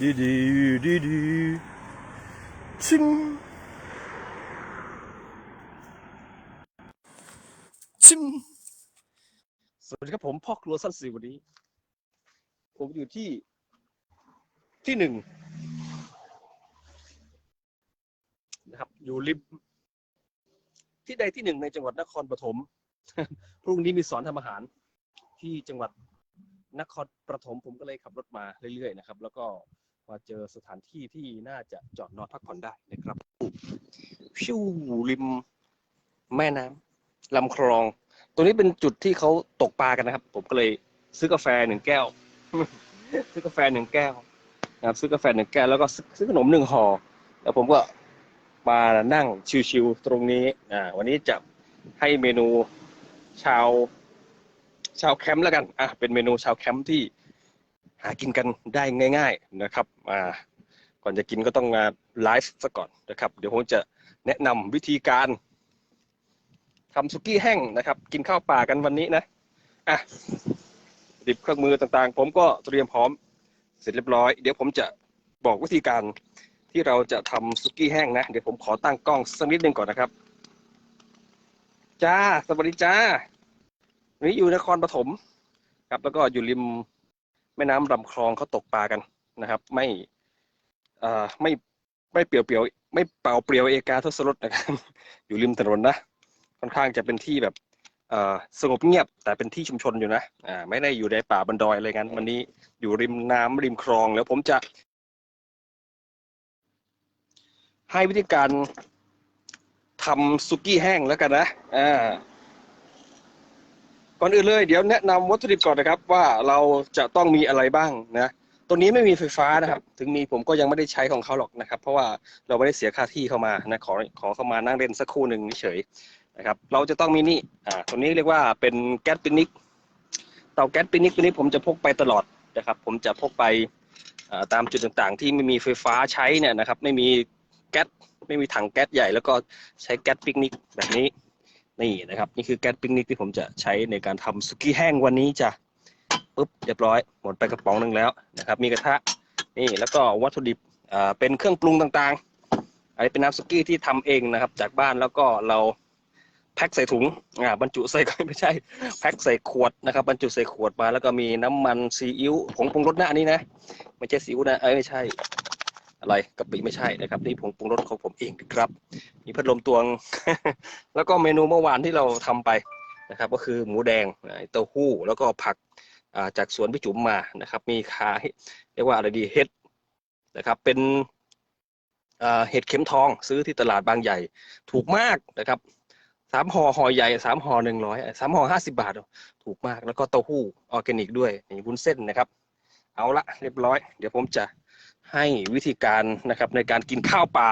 ดีดีดีดีชิงชิงสวัสดีครับผมพ่อครัวสั้นสีวันนี้ ผมอยู่ที่ที่หนึ่งนะครับ อยู่ริมที่ใดที่หนึ่งในจังหวัดนครปฐม พรุ่งนี้มีสอนทำอาหารที่จังหวัด นครปฐมผมก็เลยขับรถมาเรื่อยๆนะครับ แล้วก็มาเจอสถานที่ที่น่าจะจอดนอนพักผ่อนได้นะครับชิวริมแม่น้ำลำคลอง ตรงนี้เป็นจุดที่เขาตกปลากันนะครับ ผมก็เลยซื้อกาแฟหนึ่งแก้ว ซื้อกาแฟหนึ่งแก้วนะครับซื้อกาแฟหนึ่งแก้วแล้วก็ซื้อซื้อขนมหนึ่งห่อแล้วผมก็มานั่งชิวๆตรงนี้อ่าวันนี้จะให้เมนูชาว ชาวแคมป์แล้วกันอะเป็นเมนูชาวแคมป์ที่หากินกันได้ง่าย ๆนะครับอ่าก่อนจะกินก็ต้องมาไลฟ์ซะก่อนนะครับ เดี๋ยวผมจะแนะนำวิธีการทำสุกี้แห้งนะครับ กินข้าวป่ากันวันนี้นะอะดิบเครื่องมือต่างๆ ผมก็เตรียมพร้อมเสร็จเรียบร้อย เดี๋ยวผมจะบอกวิธีการที่เราจะทำสุกี้แห้งนะ เดี๋ยวผมขอตั้งกล้องสักนิดหนึ่งก่อนนะครับ จ้า สวัสดีจ้า นนี้อยู่นครปฐมครับ แล้วก็อยู่ริมแม่น้ำลำคลองเขาตกปลากันนะครับ ไม่เอ่อไม่ไม่เปลี่ยวเปลี่ยวไม่เป่าเปลี่ยวเอกาทศรสนะครับ อยู่ริมถนนนะค่อนข้างจะเป็นที่แบบเอ่อสงบเงียบแต่เป็นที่ชุมชนอยู่นะอ่าไม่ได้อยู่ในป่าบันดอยอะไรงั้น วันนี้อยู่ริมน้ำริมคลอง แล้วผมจะ ให้วิธีการทำซุกี้แห้งแล้วกันนะอ่า ก่อนอื่นเลยเดี๋ยวแนะนำวัตถุดิบก่อนนะครับ ว่าเราจะต้องมีอะไรบ้างนะตัวนี้ไม่มีไฟฟ้านะครับ ถึงมีผมก็ยังไม่ได้ใช้ของเขาหรอกนะครับ เพราะว่าเราไม่ได้เสียค่าที่เข้ามานะขอขอเข้ามานั่งเล่นสักครู่หนึ่งเฉยนะครับ เราจะต้องมีนี่อ่าตัวนี้เรียกว่าเป็นแก๊สปินิกเตาแก๊สปินิกตัวนี้ผมจะพกไปตลอดนะครับ ผมจะพกไปตามจุดต่างๆ ที่ไม่มีไฟฟ้าใช้เนี่ยนะครับ ไม่มีแก๊สไม่มีถังแก๊สใหญ่แล้วก็ใช้แก๊สปิกนิกแบบนี้ นี่นะครับ นี่คือแก๊สปิกนิกที่ผมจะใช้ในการทำสุกี้แห้งวันนี้จ้ะปุ๊บเรียบร้อย หมดไปกระป๋องหนึ่งแล้วนะครับ มีกระทะนี่แล้วก็วัตถุดิบอ่าเป็นเครื่องปรุงต่างๆอันนี้เป็นน้ำสุกี้ที่ทำเองนะครับ จากบ้านแล้วก็เราแพ็คใส่ถุงอ่าบรรจุใส่ไม่ใช่ แพ็คใส่ขวดนะครับบรรจุใส่ขวดมาแล้วก็มีน้ำมันซีอิ๊วผงปรุงรสหน้านี้นะ ไม่ใช่ซีอิ๊วนะเอ้ยไม่ใช่ อะไรกะปิไม่ใช่นะครับ นี่ผงปรุงรสของผมเองนะครับ มีพัดลมตวง แล้วก็เมนูเมื่อวานที่เราทำไปนะครับ ก็คือหมูแดงเต้าหู้แล้วก็ผักจากสวนพี่จุ๋มมานะครับ มีขายเรียกว่าอะไรดีเห็ดนะครับ เป็นเห็ดเข็มทองซื้อที่ตลาดบางใหญ่ถูกมากนะครับสามห่อห่อใหญ่สามห่อหนึ่งร้อยสามห่อห้าสิบาท ถูกมากแล้วก็เต้าหู้ออร์แกนิกด้วยนี่วุ้นเส้นนะครับ เอาละเรียบร้อย เดี๋ยวผมจะ ให้วิธีการนะครับในการกินข้าวปลา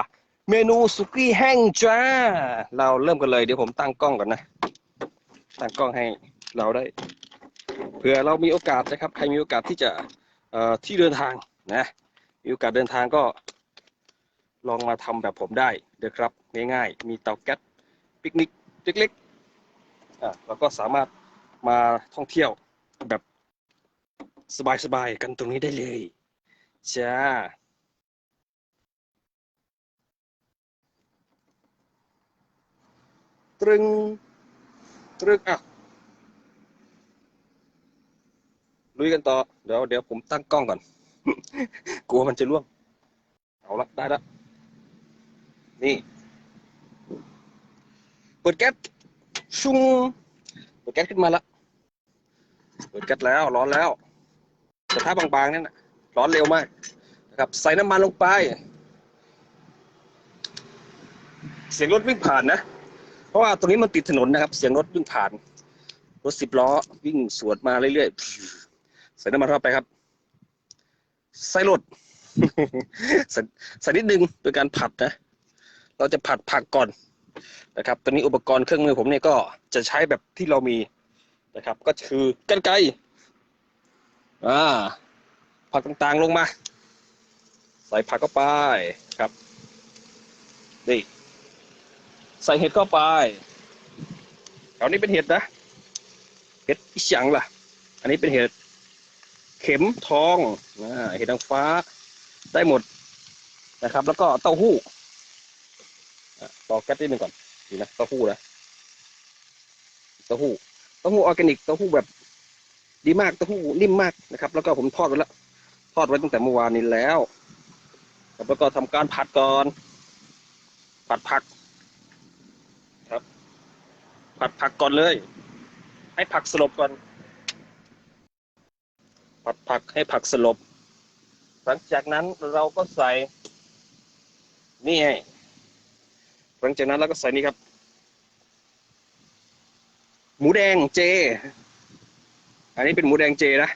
เมนูสุกี้แห้งจ้า เราเริ่มกันเลยเดี๋ยวผมตั้งกล้องก่อนนะ ตั้งกล้องให้เราได้เผื่อเรามีโอกาสนะครับ ใครมีโอกาสที่จะที่เดินทางนะมีโอกาสเดินทางก็ลองมาทำแบบผมได้เด้อครับ ง่ายๆ มีเตาแก๊สปิกนิกเล็กๆอะเราก็สามารถมาท่องเที่ยวแบบสบายๆ กันตรงนี้ได้เลย จ้าตรึง ตรึงอะลุยกันต่อ เดี๋ยวเดี๋ยวผมตั้งกล้องก่อน กลัวมันจะร่วง เอาละได้ละ นี่ เปิดแก๊สชุงเปิดแก๊สขึ้นมาละ เปิดแก๊สแล้ว ร้อนแล้ว กระทะบางๆนั่นนะ ร้อนเร็วมากนะครับใส่น้ำมันลงไป เสียงรถวิ่งผ่านนะ เพราะว่าตรงนี้มันติดถนนนะครับ เสียงรถวิ่งผ่าน รถสิบล้อวิ่งสวนมาเรื่อยๆ ใส่น้ำมันเข้าไปครับ ใส่รถใส่นิดนึงโดยการผัดนะ เราจะผัดผักก่อนนะครับ ตอนนี้อุปกรณ์เครื่องมือผมเนี่ยก็จะใช้แบบที่เรามีนะครับ ก็คือกันไกอ่า ผักต่างๆลงมา ใส่ผักเข้าไปครับนี่ใส่เห็ดเข้าไปแถวนี้เป็นเห็ดนะเห็ดอีหยังล่ะ อันนี้เป็นเห็ดเข็มทองอเห็ดนางฟ้าได้หมดนะครับ แล้วก็เต้าหู้ต่อแก๊สนิดหนึ่งก่อนดีนะเต้าหู้นะเต้าหู้เต้าหู้ออร์แกนิกเต้าหู้แบบดีมากเต้าหู้นิ่มมากนะครับ แล้วก็ผมทอดไว้แล้ว ทอดไว้ตั้งแต่เมื่อวานนี้แล้ว แล้วก็ทำการผัดก่อน ผัดผักครับ ผัดผักก่อนเลย ให้ผักสลบก่อน ผัดผักให้ผักสลบ หลังจากนั้นเราก็ใส่ นี่ไงหลังจากนั้นเราก็ใส่นี่ครับ หมูแดงเจ อันนี้เป็นหมูแดงเจนะ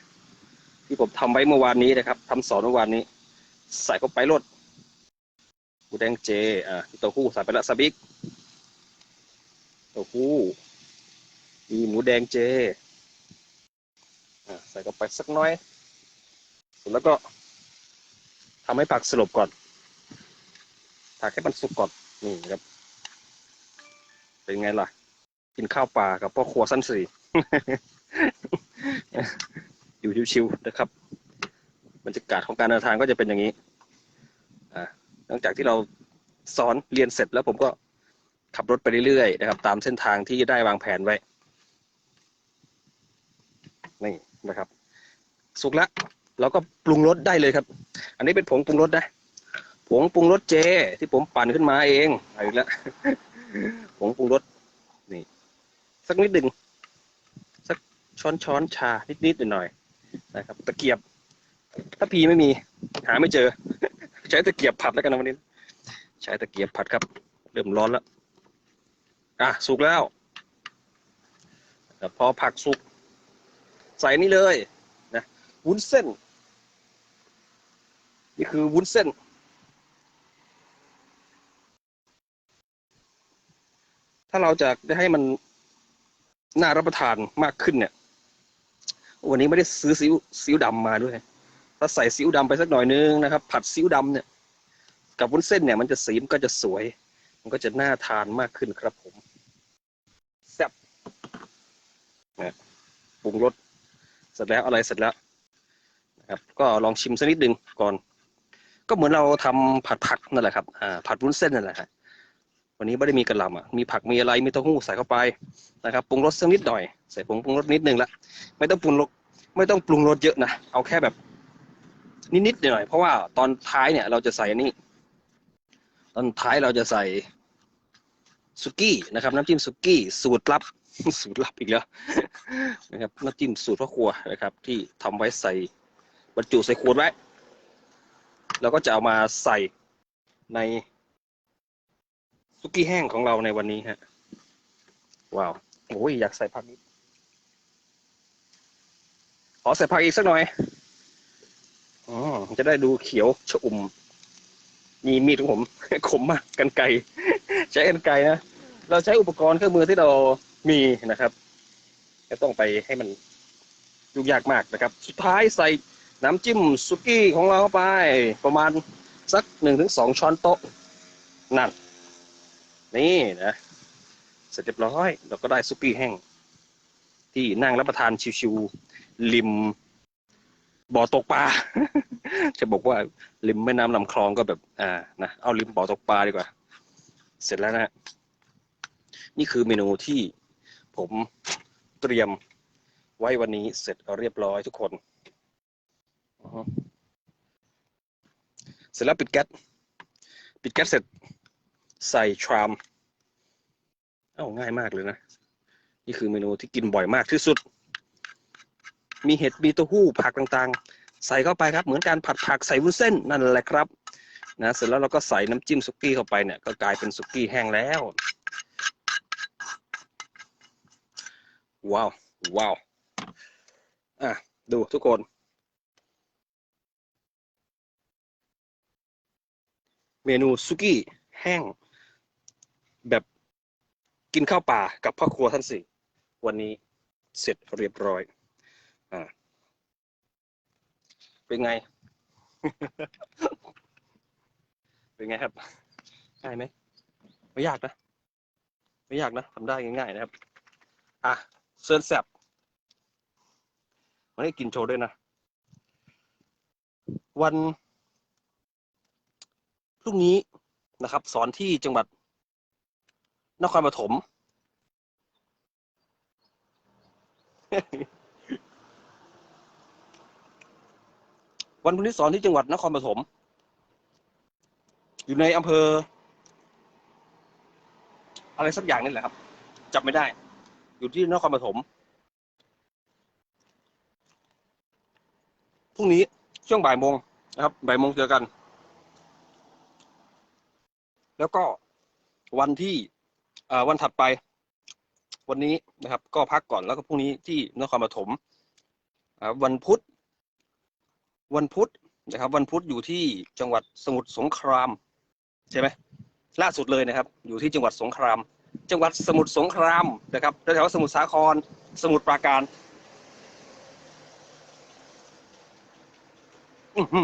ที่ผมทำไว้เมื่อวานนี้นะครับทำสอนเมื่อวานนี้ ใส่เข้าไปรดหมูแดงเจอ่าเต้าหู้ใส่ไปละสบิกเต้าหู้มีหมูแดงเจอ่าใส่เข้าไปสักน้อยแล้วก็ทำให้ผักสลบก่อนผักให้มันสุกก่อนนี่ครับ เป็นไงล่ะ กินข้าวปลากับพ่อครัวสั้นสี่ อยู่ชิวๆนะครับบรรยากาศของการเดินทางก็จะเป็นอย่างนี้อ่าหลังจากที่เราสอนเรียนเสร็จแล้วผมก็ขับรถไปเรื่อยๆนะครับ ตามเส้นทางที่ได้วางแผนไว้นี่นะครับ สุกแล้วเราก็ปรุงรสได้เลยครับ อันนี้เป็นผงปรุงรสนะผงปรุงรสเจ ที่ผมปั่นขึ้นมาเองอีกแล้วผงปรุงรสนี่ สักนิดหนึ่งสักช้อนช้อนชานิดนิดหน่อยหน่อย นะครับ ตะเกียบ ถ้าพีไม่มี หาไม่เจอ ใช้ตะเกียบผัดแล้วกันนะวันนี้ ใช้ตะเกียบผัดครับ เริ่มร้อนแล้ว อะสุกแล้วแต่พอผักสุก ใส่นี่เลยนะวุ้นเส้น นี่คือวุ้นเส้นถ้าเราจะได้ให้มันน่ารับประทานมากขึ้นเนี่ย วันนี้ไม่ได้ซื้อซีอิ๊วซีอิ๊วดำมาด้วย ถ้าใส่ซีอิ๊วดำไปสักหน่อยนึงนะครับ ผัดซีอิ๊วดำเนี่ย กับวุ้นเส้นเนี่ยมันจะสีมันก็จะสวย มันก็จะน่าทานมากขึ้นครับผมแซ่บนะปรุงรสเสร็จแล้วอะไรเสร็จแล้วนะครับ ก็ลองชิมสักนิดหนึ่งก่อน ก็เหมือนเราทำผัดผักนั่นแหละครับอ่าผัดวุ้นเส้นนั่นแหละฮะวันนี้ไม่ได้มีกระหล่ำอะมีผักมีอะไรมีเต้าหู้ใส่เข้าไปนะครับปรุงรสสักนิดหน่อยใส่ผงปรุงรสนิดหนึ่งละไม่ต้องปรุง ไม่ต้องปรุงรสเยอะนะ เอาแค่แบบ นิดๆหน่อยๆเพราะว่าตอนท้ายเนี่ยเราจะใส่อันนี้ตอนท้ายเราจะใส่สุกี้นะครับ น้ำจิ้มสุกี้สูตรลับ สูตรลับอีกแล้วนะครับน้ำจิ้มสูตรพ่อครัวนะครับ ที่ทำไว้ใส่บรรจุใส่ขวดไว้แล้วก็จะเอามาใส่ในสุกี้แห้งของเราในวันนี้ฮะว้าวโอ้ยอยากใส่ผักอีกข อใส่ผักอีกสักหน่อยอ๋อจะได้ดูเขียวชอุ่ม มีมีดของผมขมมากกันไกรใช้กันไกรนะ เราใช้อุปกรณ์เครื่องมือที่เรามีนะครับก็ต้องไปให้มันยุ่งยากมากนะครับ สุดท้ายใส่น้ำจิ้มซุกี้ของเราเข้าไป ประมาณสักหนึ่งถึงสองช้อนโต๊ะนั่นนี่นะ เสร็จเรียบร้อย เราก็ได้ซุกี้แห้ง ที่นั่งรับประทานชิวๆ ริมบ่อตกปลา จะบอกว่าริมแม่น้ำลำคลองก็แบบ อ่านะเอาริมบ่อตกปลาดีกว่า เสร็จแล้วนะนี่คือเมนูที่ผมเตรียมไว้วันนี้เสร็จเรียบร้อยทุกคน เสร็จแล้วปิดแก๊สปิดแก๊สเสร็จใส่ชราม เอ้าง่ายมากเลยนะ นี่คือเมนูที่กินบ่อยมากที่สุด มีเห็ดมีเต้าหู้ผักต่างๆ ใส่เข้าไปครับ เหมือนการผัดผักใส่วุ้นเส้นนั่นแหละครับนะเสร็จแล้วเราก็ใส่น้ำจิ้มสุกี้เข้าไปเนี่ยก็กลายเป็นสุกี้แห้งแล้ว ว้าวว้าวอะดูทุกคน เมนูซุกี้แห้ง แบบกินข้าวป่ากับพ่อครัวท่านสี่วันนี้เสร็จเรียบร้อย อ่า เป็นไง เป็นไงครับ ง่ายไหม ไม่ยากนะ ไม่ยากนะทำได้ง่ายๆนะครับ อะเซิร์นแซบวันนี้กินโชว์ด้วยนะ วันพรุ่งนี้นะครับ สอนที่จังหวัด นครปฐม วันพรุ่งนี้สอนที่จังหวัดนครปฐมอยู่ในอำเภอ อะไรสักอย่างนี่แหละครับจำไม่ได้ อยู่ที่นครปฐมพรุ่งนี้ช่วงบ่ายโมงนะครับบ่ายโมงเจอกัน แล้วก็วันที่วันถัดไป วันนี้นะครับ ก็พักก่อนแล้วก็พรุ่งนี้ที่นครปฐมวันพุธ วันพุธนะครับ วันพุธอยู่ที่จังหวัดสมุทรสงคราม ใช่ไหมล่าสุดเลยนะครับ อยู่ที่จังหวัดสงคราม จังหวัดสมุทรสงครามนะครับแถวสมุทรสาคร สมุทรปราการอื้อหื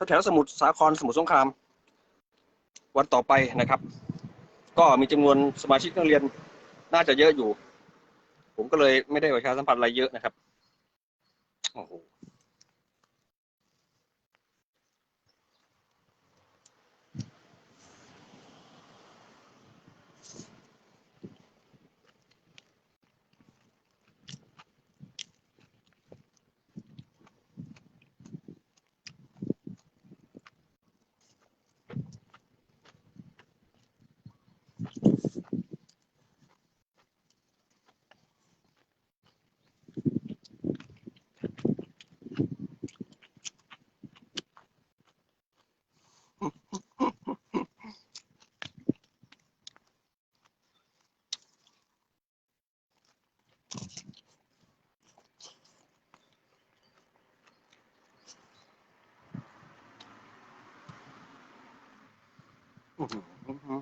อแถวสมุทรสาครสมุทรสงคราม วันต่อไปนะครับ ก็มีจำนวนสมาชิกนักเรียนน่าจะเยอะอยู่ ผมก็เลยไม่ได้ประชาสัมพันธ์อะไรเยอะนะครับ โอ้โห อื้อหือ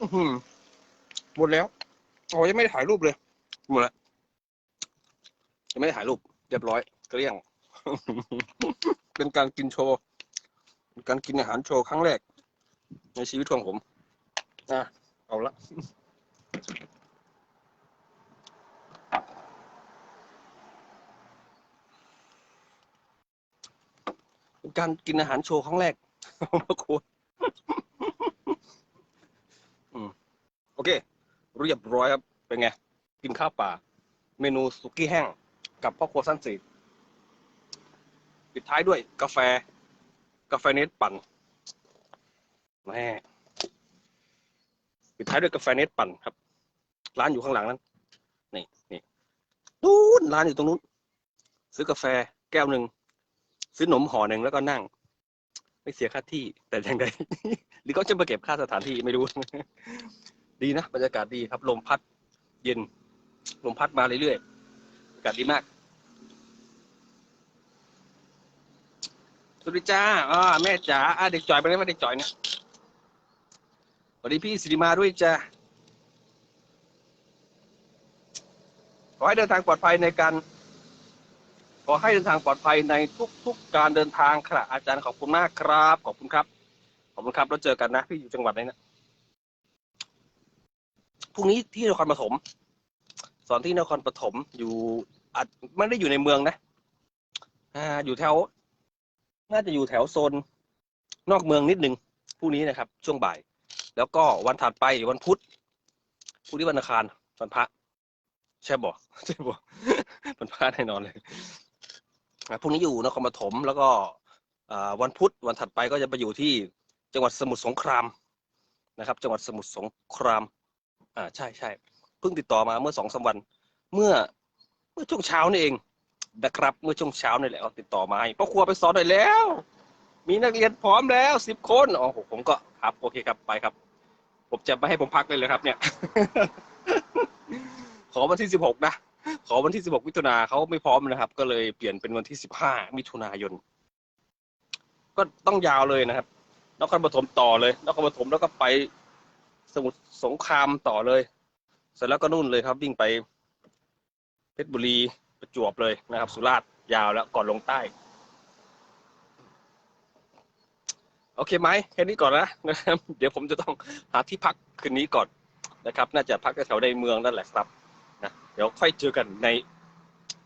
อื้อหืออื้อหือหมดแล้วโอ้ยังไม่ได้ถ่ายรูปเลย หมดแล้วยังไม่ได้ถ่ายรูป เรียบร้อยเกลี้ยง เป็นการกินโชว์ การกินอาหารโชว์ครั้งแรก ในชีวิตของผมอะเอาละเป็นการกินอาหารโชว์ครั้งแรกมาควรอืมโอเค เร้อยครับ เป็นไง กินข้าวป่า เมนูสุกี้แห้ง กับพ่อครัวสั้นสีปิดท้ายด้วยกาแฟ กาแฟเนสปั่นแม่ปิดท้ายด้วยกาแฟเนสปั่นครับ ร้านอยู่ข้างหลังนั้น นี่นี่นู้นร้านอยู่ตรงนู้น ซื้อกาแฟแก้วหนึ่งซื้อหนมห่อหนึ่งแล้วก็นั่ง ไม่เสียค่าที่แต่อย่างใดหรือเขาจะมาเก็บค่าสถานที่ไม่รู้ ดีนะบรรยากาศดีครับ ลมพัดเย็น ลมพัดมาเรื่อยๆอากาศดีมากสวัสดีจ้าอ่าแม่จ๋าอ่าเด็กจ่อยไปไหมาเด็กจ่อยเนี่ยสวัสดีพี่สิริมาด้วยจ้าขอให้เดินทางปลอดภัยในการ ขอให้เดินทางปลอดภัยในทุก ๆ การเดินทางครับอาจารย์ขอบคุณมากครับ ขอบคุณครับ ขอบคุณครับ แล้วเจอกันนะ พี่อยู่จังหวัดไหนนะ พรุ่งนี้ที่นครปฐมสอนที่นครปฐมอยู่อาจไม่ได้อยู่ในเมืองนะ อ่า อยู่แถว น่าจะอยู่แถวโซน นอกเมืองนิดนึงพรุ่งนี้นะครับ ช่วงบ่าย แล้วก็วันถัดไปวันพุธพรุ่งนี้วันอังคารวันพระใช่บ่ใช่บ่วันพระแน่นอนเลยพรุ่งนี้อยู่นครปฐมแล้วก็วันพุธวันถัดไปก็จะไปอยู่ที่จังหวัดสมุทรสงครามนะครับ จังหวัดสมุทรสงคราม อ่าใช่ใช่เพิ่งติดต่อมาเมื่อสองสามวัน เมื่อเมื่อช่วงเช้านี่เองนะครับ เมื่อช่วงเช้านี่แหละเขาติดต่อมาให้พ่อครัวไปสอนหน่อยแล้ว มีนักเรียนพร้อมแล้วสิบคนอ๋อผมก็ครับ โอเคครับไปครับ ผมจะไม่ให้ผมพักเลยเลยครับ เนี่ย ขอวันที่สิบหกนะขอวันที่16มิถุนาเขาไม่พร้อมนะครับ ก็เลยเปลี่ยนเป็นวันที่15มิถุนายน ก็ต้องยาวเลยนะครับนครปฐมต่อเลยนครปฐมแล้วก็ไป สมุทรสงครามต่อเลย เสร็จแล้วก็นู่นเลยครับ วิ่งไปเพชรบุรีประจวบเลยนะครับ สุราษฎร์ยาวแล้วก่อนลงใต้ โอเคไหมแค่นี้ก่อนนะนะครับ เดี๋ยวผมจะต้องหาที่พักคืนนี้ก่อนนะครับ น่าจะพักแถวในเมืองนั่นแหละครับนะเดี๋ยวค่อยเจอกันใน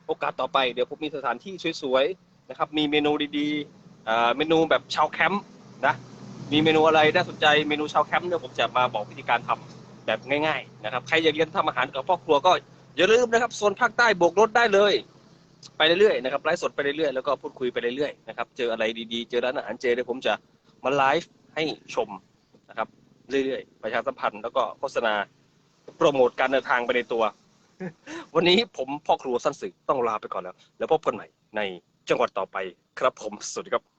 โอกาสต่อไป เดี๋ยวผมมีสถานที่สวยๆนะครับ มีเมนูดีๆเมนูแบบชาวแคมป์นะ มีเมนูอะไรน่าสนใจเมนูชาวแคมป์เนี่ยผมจะมาบอกวิธีการทำแบบง่ายๆนะครับใครอยากเรียนทำอาหารกับพ่อครัวก็อย่าลืมนะครับโซนภาคใต้โบกรถได้เลย ไปเรื่อยๆนะครับไลฟ์สดไปเรื่อยๆแล้วก็พูดคุยไปเรื่อยๆนะครับเจออะไรดีๆ เจอร้านอาหารเจเดี๋ยวผมจะมาไลฟ์ให้ชมนะครับเรื่อยๆ ประชาสัมพันธ์แล้วก็โฆษณาโปรโมทการเดินทางไปในตัว วันนี้ผมพ่อครัวสั้นสึกต้องลาไปก่อนแล้ว แล้วพบกันใหม่ในจังหวัดต่อไปครับผมสวัสดีครับ